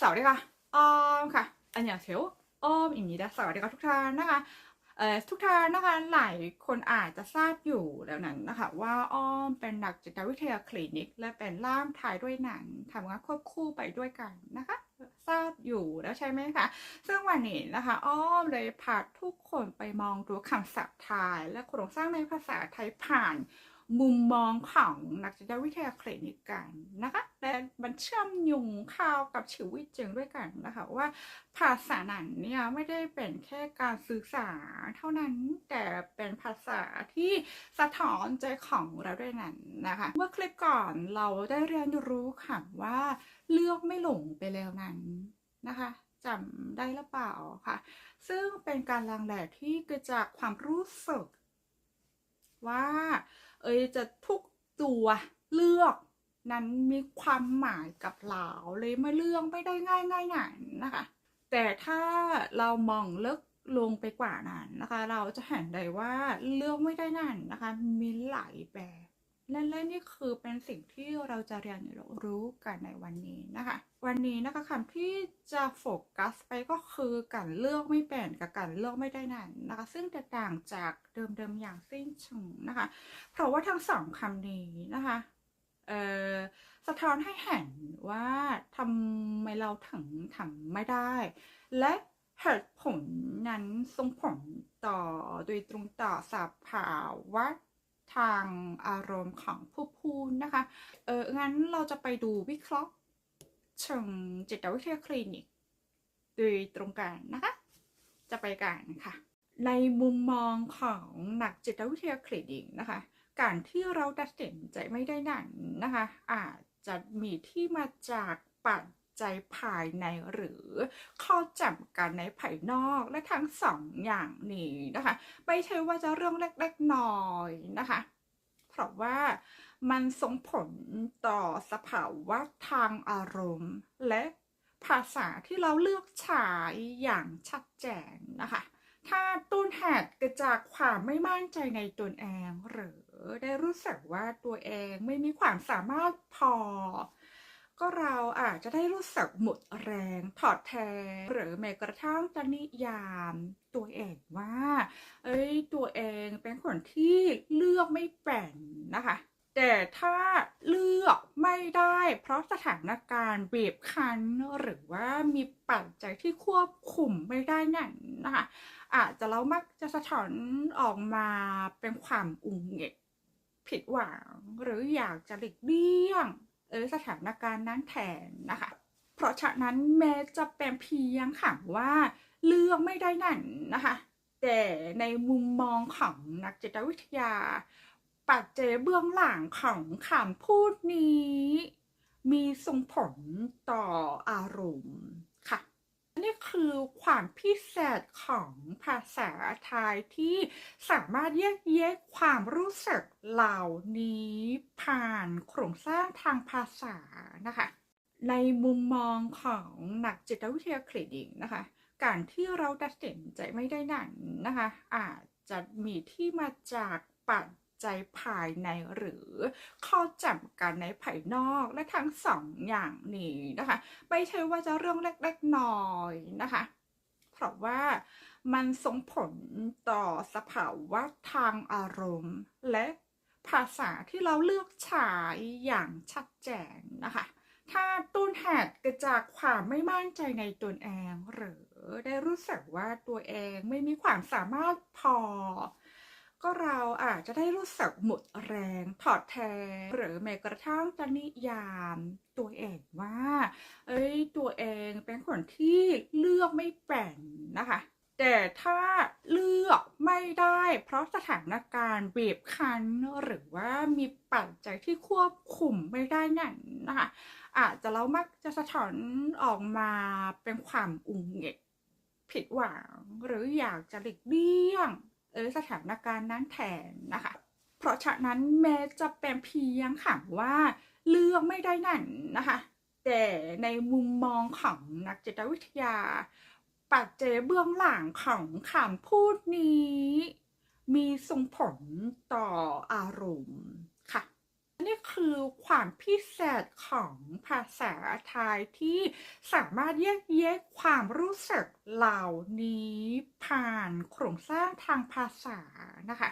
สวัสดีค่ะออมค่ะอันยองเซลออมอิมนี้นะสวัสดีค่ะทุกท่านนะคะเอ่อทุกท่านนะคะหลายคนอาจจะทราบอยู่แล้วนั้นนะคะ ว่าอ้อมเป็นนักจิตวิทยาคลินิก และเป็นล่ามถ่ายด้วยหนังทำงานควบคู่ไปด้วยกันนะคะ ทราบอยู่แล้วใช่ไหมคะ ซึ่งวันนี้นะคะ อ้อมเลยพาทุกคนไปมองดูคำศัพท์ไทยและโครงสร้างในภาษาไทยผ่าน มุมมองของนักจิตวิทยาคลินิกกันนะคะและมันเชื่อมโยงเข้ากับชีวิตจริงด้วยกันนะคะว่าภาษาหนังเนี่ยไม่ได้เป็นแค่การสื่อสารเท่านั้นแต่เป็นภาษาที่สะท้อนใจของเราด้วยนั้นนะคะเมื่อคลิปก่อนเราได้เรียนรู้ค่ะว่าเลือกไม่หลงไปแล้วนั้นนะคะจำได้หรือเปล่าค่ะ ซึ่งเป็นการลังแหลที่เกิดจากความรู้สึกว่า เอ้ยจะทุกตัวเลือกนั้นมีความหมายกับเราเลยไม่เลือกไม่ได้ง่ายง่ายหนานนะคะ แต่ถ้าเรามองลึกลงไปกว่านั้นนะคะ เราจะเห็นได้ว่าเลือกไม่ได้นั่นนะคะ มีหลายแบบ และและนี่คือเป็นสิ่งที่เราจะเรียนรู้กันในวันนี้นะคะ วันนี้นะคะคำที่จะโฟกัสไปก็คือการเลือกไม่เป็นกับการเลือกไม่ได้นั่นนะคะ ซึ่งแตกต่างจากเดิมๆอย่างสิ้นเชิงนะคะ เพราะว่าทั้งสองคำนี้นะคะเอ่อสะท้อนให้เห็นว่าทำไมเราถึงทำไม่ได้ และเหตุผลนั้นส่งผลต่อโดยตรงต่อสภาวะ ทางอารมณ์ของผู้พูดนะคะ เอองั้นเราจะไปดูวิเคราะห์เชิงจิตวิทยาคลินิก โดยตรงกันนะคะ จะไปกันค่ะ ในมุมมองของหนักจิตวิทยาคลินิกนะคะ การที่เราตัดสินใจไม่ได้นั้นนะคะ อาจจะมีที่มาจากปัจ จภายในหรือข้อจำกัดในภายนอกและทั้งสองอย่างนี้นะคะ ไม่ใช่ว่าจะเรื่องเล็กๆน้อยนะคะ เพราะว่ามันส่งผลต่อสภาวะทางอารมณ์ และภาษาที่เราเลือกใช้อย่างชัดเจนนะคะ ถ้าต้นเหตุเกิดจากความไม่มั่นใจในตนเองหรือได้รู้สึกว่าตัวเองไม่มีความสามารถพอ ก็เราอาจจะได้รู้สึกหมดแรง ถอดแท้หรือแม้กระทั่งจะนิยาม ตัวเองว่า เอ้ย ตัวเองเป็นคนที่เลือกไม่เป็นนะคะ แต่ถ้าเลือกไม่ได้ เพราะสถานการณ์บีบคั้น หรือว่ามีปัจจัยที่ควบคุมไม่ได้นั่นนะคะ อาจจะเรามักจะสะท้อนออกมาเป็นความอุ่งเงกผิดหวังหรืออยากจะหลีกเลี่ยง เออสถานการณ์นั้นแทนนะคะ เพราะฉะนั้นแม้จะเป็นเพียงคำว่าเลือกไม่ได้นั่นนะคะ แต่ในมุมมองของนักจิตวิทยา ปัจเจเบื้องหลังของคำพูดนี้ มีส่งผลต่ออารมณ์ คือความพิเศษของภาษาไทยที่สามารถแยกแยะความรู้สึกเหล่านี้ผ่านโครงสร้างทางภาษานะคะ ในมุมมองของนักจิตวิทยาคลินิกนะคะ การที่เราตัดสินใจไม่ได้นั้นนะคะ อาจจะมีที่มาจากปัจ จัยภายในหรือข้อจำกัดในภายนอกและทั้งสองอย่างนี้นะคะ ไม่ใช่ว่าจะเรื่องเล็กๆน้อยนะคะ เพราะว่ามันส่งผลต่อสภาวะทางอารมณ์ และภาษาที่เราเลือกใช้อย่างชัดเจนนะคะ ถ้าต้นเหตุเกิดจากความไม่มั่นใจในตนเองหรือได้รู้สึกว่าตัวเองไม่มีความสามารถพอ ก็เราอาจจะได้รู้สึกหมดแรงถอดแท้หรือแม้กระทั่งจะนิยามตัวเองว่า เอ้ยตัวเองเป็นคนที่เลือกไม่เป็นนะคะ แต่ถ้าเลือกไม่ได้เพราะสถานการณ์บีบคั้นหรือว่ามีปัจจัยที่ควบคุมไม่ได้นั่นนะคะอาจจะเรามักจะสะท้อนออกมาเป็นความอุ่งเงกผิดหวังหรืออยากจะหลีกเลี่ยง เออสถานการณ์นั้นแทนนะคะ เพราะฉะนั้นแม้จะเป็นเพียงขังว่าเลือกไม่ได้นั่นนะคะ แต่ในมุมมองของนักจิตวิทยา ปัจเจเบื้องหลังของคำพูดนี้ มีส่งผลต่ออารมณ์ นี่คือความพิเศษของภาษาไทยที่สามารถแยกแยะความรู้สึกเหล่านี้ผ่านโครงสร้างทางภาษานะคะ